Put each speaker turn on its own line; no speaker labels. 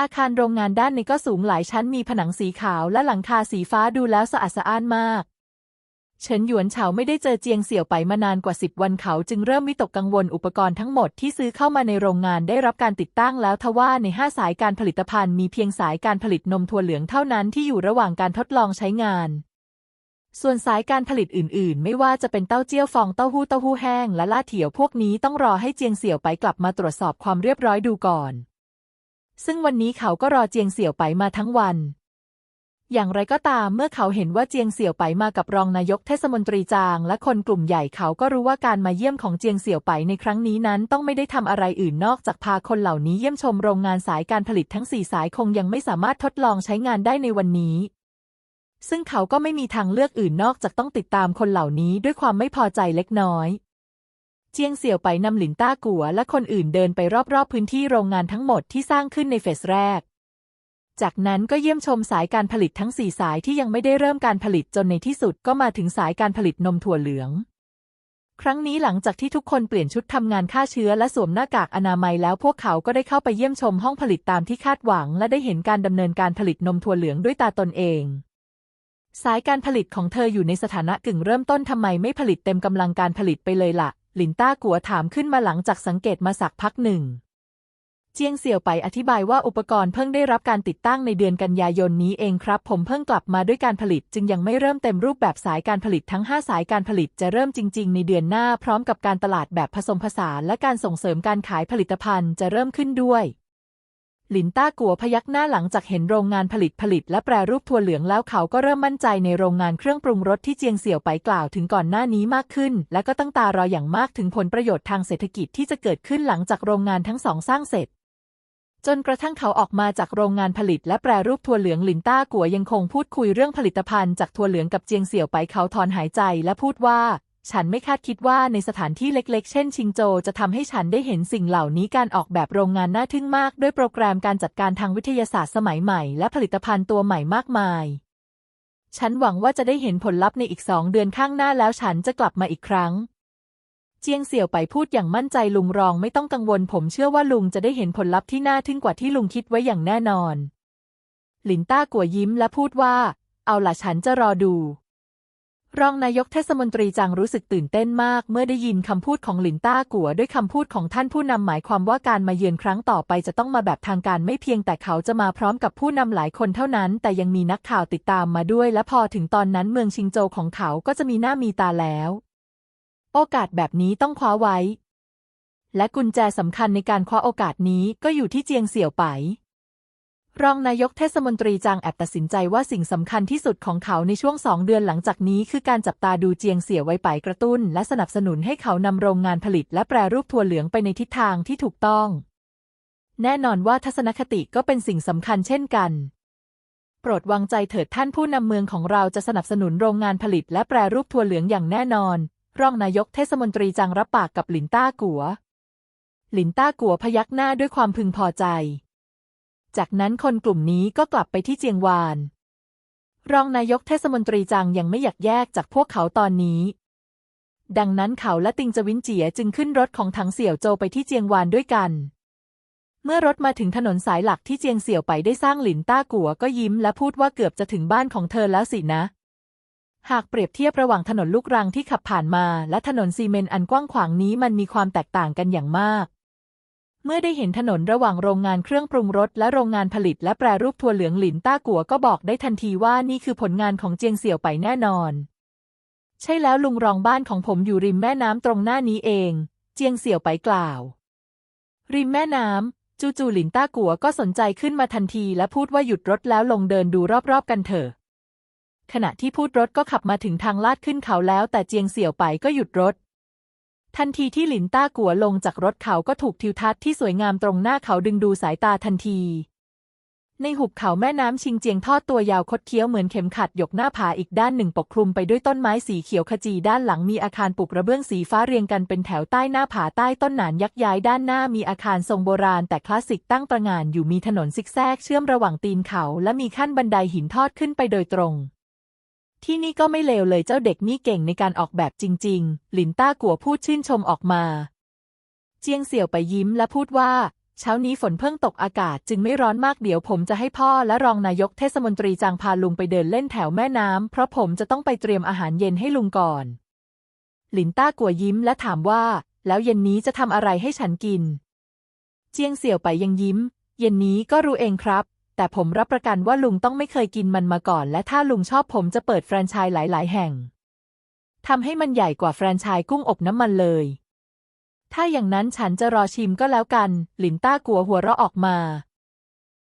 อาคารโรงงานด้านในก็สูงหลายชั้นมีผนังสีขาวและหลังคาสีฟ้าดูแล้วสะอาดสะอ้านมากเฉินหยวนเฉาไม่ได้เจอเจียงเสี่ยวไปมานานกว่าสิบวันเขาจึงเริ่มวิตกกังวลอุปกรณ์ทั้งหมดที่ซื้อเข้ามาในโรงงานได้รับการติดตั้งแล้วทว่าในห้าสายการผลิตภัณฑ์มีเพียงสายการผลิตนมถั่วเหลืองเท่านั้นที่อยู่ระหว่างการทดลองใช้งาน ส่วนสายการผลิตอื่น ๆ ไม่ว่าจะเป็นเต้าเจี้ยวฟองเต้าหู้เต้าหู้แห้งและล่าเถียวพวกนี้ต้องรอให้เจียงเสี่ยวไปกลับมาตรวจสอบความเรียบร้อยดูก่อน ซึ่งวันนี้เขาก็รอเจียงเสี่ยวไปมาทั้งวัน อย่างไรก็ตามเมื่อเขาเห็นว่าเจียงเสี่ยวไปมากับรองนายกเทศมนตรีจางและคนกลุ่มใหญ่เขาก็รู้ว่าการมาเยี่ยมของเจียงเสี่ยวไปในครั้งนี้นั้นต้องไม่ได้ทำอะไรอื่นนอกจากพาคนเหล่านี้เยี่ยมชมโรงงานสายการผลิตทั้งสี่สายคงยังไม่สามารถทดลองใช้งานได้ในวันนี้ซึ่งเขาก็ไม่มีทางเลือกอื่นนอกจากต้องติดตามคนเหล่านี้ด้วยความไม่พอใจเล็กน้อย เจียงเสี่ยวไปนำหลินต้ากัวและคนอื่นเดินไปรอบๆพื้นที่โรงงานทั้งหมดที่สร้างขึ้นในเฟสแรก จากนั้นก็เยี่ยมชมสายการผลิตทั้งสี่สายที่ยังไม่ได้เริ่มการผลิตจนในที่สุดก็มาถึงสายการผลิตนมถั่วเหลือง ครั้งนี้หลังจากที่ทุกคนเปลี่ยนชุดทำงานฆ่าเชื้อและสวมหน้ากากอนามัยแล้วพวกเขาก็ได้เข้าไปเยี่ยมชมห้องผลิตตามที่คาดหวัง และได้เห็นการดำเนินการผลิตนมถั่วเหลืองด้วยตาตนเองสายการผลิตของเธออยู่ในสถานะกึ่งเริ่มต้นทำไมไม่ผลิตเต็มกำลังการผลิตไปเลยละ่ะ หลินต้ากัวถามขึ้นมาหลังจากสังเกตมาสักพักหนึ่ง เจียงเสี่ยวไปอธิบายว่าอุปกรณ์เพิ่งได้รับการติดตั้งในเดือนกันยายนนี้เองครับ ผมเพิ่งกลับมาด้วยการผลิต จึงยังไม่เริ่มเต็มรูปแบบสายการผลิตทั้ง 5 สายการผลิตจะเริ่มจริง ๆ ในเดือนหน้าพร้อมกับการตลาดแบบผสมผสานและการส่งเสริมการขายผลิตภัณฑ์จะเริ่มขึ้นด้วย ลินต้ากัวพยักหน้าหลังจากเห็นโรงงานผลิตผลิต และแปรรูปถั่วเหลืองแล้วเขาก็เริ่มมั่นใจในโรงงานเครื่องปรุงรสที่เจียงเสี่ยวไปกล่าวถึงก่อนหน้านี้มากขึ้น และก็ตั้งตารออย่างมากถึงผลประโยชน์ทางเศรษฐกิจที่จะเกิดขึ้นหลังจากโรงงานทั้งสองสร้างเสร็จ จนกระทั่งเขาออกมาจากโรงงานผลิต และแปรรูปถั่วเหลืองลินต้ากัวยังคงพูดคุยเรื่องผลิตภัณฑ์จากถั่วเหลืองกับเจียงเสี่ยวไปเขาถอนหายใจและพูดว่า ฉันไม่คาดคิดว่าในสถานที่เล็กๆ เช่นชิงโจจะทำให้ฉันได้เห็นสิ่งเหล่านี้การออกแบบโรงงานน่าทึ่งมาก ด้วยโปรแกรมการจัดการทางวิทยาศาสตร์สมัยใหม่ และผลิตภัณฑ์ตัวใหม่มากมาย ฉันหวังว่าจะได้เห็นผลลัพธ์ในอีกสองเดือนข้างหน้าแล้วฉันจะกลับมาอีกครั้ง เจียงเสี่ยวไปพูดอย่างมั่นใจลุงรองไม่ต้องกังวล ผมเชื่อว่าลุงจะได้เห็นผลลัพธ์ที่น่าทึ่งกว่าที่ลุงคิดไว้อย่างแน่นอน หลินต้ากัวยิ้มและพูดว่า เอาล่ะฉันจะรอดู รองนายกเทศมนตรีจางรู้สึกตื่นเต้นมาก เมื่อได้ยินคำพูดของหลินต้ากัวด้วยคำพูดของท่านผู้นำหมายความว่าการมาเยือนครั้งต่อไปจะต้องมาแบบทางการไม่เพียงแต่เขาจะมาพร้อมกับผู้นำหลายคนเท่านั้น แต่ยังมีนักข่าวติดตามมาด้วย และพอถึงตอนนั้นเมืองชิงโจวของเขาก็จะมีหน้ามีตาแล้ว โอกาสแบบนี้ต้องคว้าไว้ และกุญแจสำคัญในการคว้าโอกาสนี้ก็อยู่ที่เจียงเสี่ยวไป รองนายกเทศมนตรีจางแอบตัดสินใจว่าสิ่งสำคัญที่สุดของเขาในช่วงสองเดือนหลังจากนี้ คือการจับตาดูเจียงเสี่ยวไว้ไปกระตุ้น และสนับสนุนให้เขานำโรงงานผลิต และแปรรูปถั่วเหลืองไปในทิศทางที่ถูกต้อง แน่นอนว่าทัศนคติก็เป็นสิ่งสำคัญเช่นกัน โปรดวางใจเถิดท่านผู้นำเมืองของเราจะสนับสนุนโรงงานผลิต และแปรรูปถั่วเหลืองอย่างแน่นอน รองนายกเทศมนตรีจางรับปากกับหลินต้ากัวหลินต้ากัวพยักหน้าด้วยความพึงพอใจ จากนั้นคนกลุ่มนี้ก็กลับไปที่เจียงวาน รองนายกเทศมนตรีจางยังไม่อยากแยกจากพวกเขาตอนนี้ ดังนั้นเขาและติงจวินเจียจึงขึ้นรถของถังเสี่ยวโจไปที่เจียงวานด้วยกัน เมื่อรถมาถึงถนนสายหลักที่เจียงเสี่ยวไปได้สร้างหลินต้ากัวก็ยิ้มและพูดว่าเกือบจะถึงบ้านของเธอแล้วสินะ หากเปรียบเทียบระหว่างถนนลูกรังที่ขับผ่านมา และถนนซีเมนต์อันกว้างขวางนี้มันมีความแตกต่างกันอย่างมาก เมื่อได้เห็นถนนระหว่างโรงงานเครื่องปรุงรสและโรงงานผลิตและแปรรูปถั่วเหลืองหลินต้ากัวก็บอกได้ทันทีว่านี่คือผลงานของเจียงเสี่ยวไปแน่นอน ใช่แล้วลุงรองบ้านของผมอยู่ริมแม่น้ำตรงหน้านี้เอง เจียงเสี่ยวไปกล่าว ริมแม่น้ำจู่ๆหลินต้ากัวก็สนใจขึ้นมาทันทีและพูดว่าหยุดรถแล้วลงเดินดูรอบๆกันเถอะ ขณะที่พูดรถก็ขับมาถึงทางลาดขึ้นเขาแล้วแต่เจียงเสี่ยวไปก็หยุดรถ ทันทีที่หลินต้ากัวลงจากรถเขาก็ถูกทิวทัศน์ที่สวยงามตรงหน้าเขาดึงดูสายตาทันที ในหุบเขาแม่น้ำชิงเจียงทอดตัวยาวคดเคี้ยวเหมือนเข็มขัดหยกหน้าผาอีกด้านหนึ่งปกคลุมไปด้วยต้นไม้สีเขียวขจีด้านหลังมีอาคารปลูกกระเบื้องสีฟ้าเรียงกันเป็นแถวใต้หน้าผาใต้ต้นหนานยักษ์ย้ายด้านหน้ามีอาคารทรงโบราณแต่คลาสสิกตั้งประหง่านอยู่มีถนนซิกแซกเชื่อมระหว่างตีนเขาและมีขั้นบันไดหินทอดขึ้นไปโดยตรง ที่นี่ก็ไม่เลวเลยเจ้าเด็กนี่เก่งในการออกแบบจริง ๆ หลินต้ากัวพูดชื่นชมออกมา เจียงเสี่ยวไปยิ้มและพูดว่า เช้านี้ฝนเพิ่งตกอากาศจึงไม่ร้อนมากเดี๋ยวผมจะให้พ่อและรองนายกเทศมนตรีจางพาลุงไปเดินเล่นแถวแม่น้ำเพราะผมจะต้องไปเตรียมอาหารเย็นให้ลุงก่อน หลินต้ากลัวยิ้มและถามว่า แล้วเย็นนี้จะทำอะไรให้ฉันกิน เจียงเสี่ยวไปยังยิ้ม เย็นนี้ก็รู้เองครับ แต่ผมรับประกันว่าลุงต้องไม่เคยกินมันมาก่อน และถ้าลุงชอบผมจะเปิดแฟรนไชส์หลาย ๆ แห่งทำให้มันใหญ่กว่าแฟรนไชส์กุ้งอบน้ำมันเลย ถ้าอย่างนั้นฉันจะรอชิมก็แล้วกัน หลินต้ากัวหัวเราะออกมา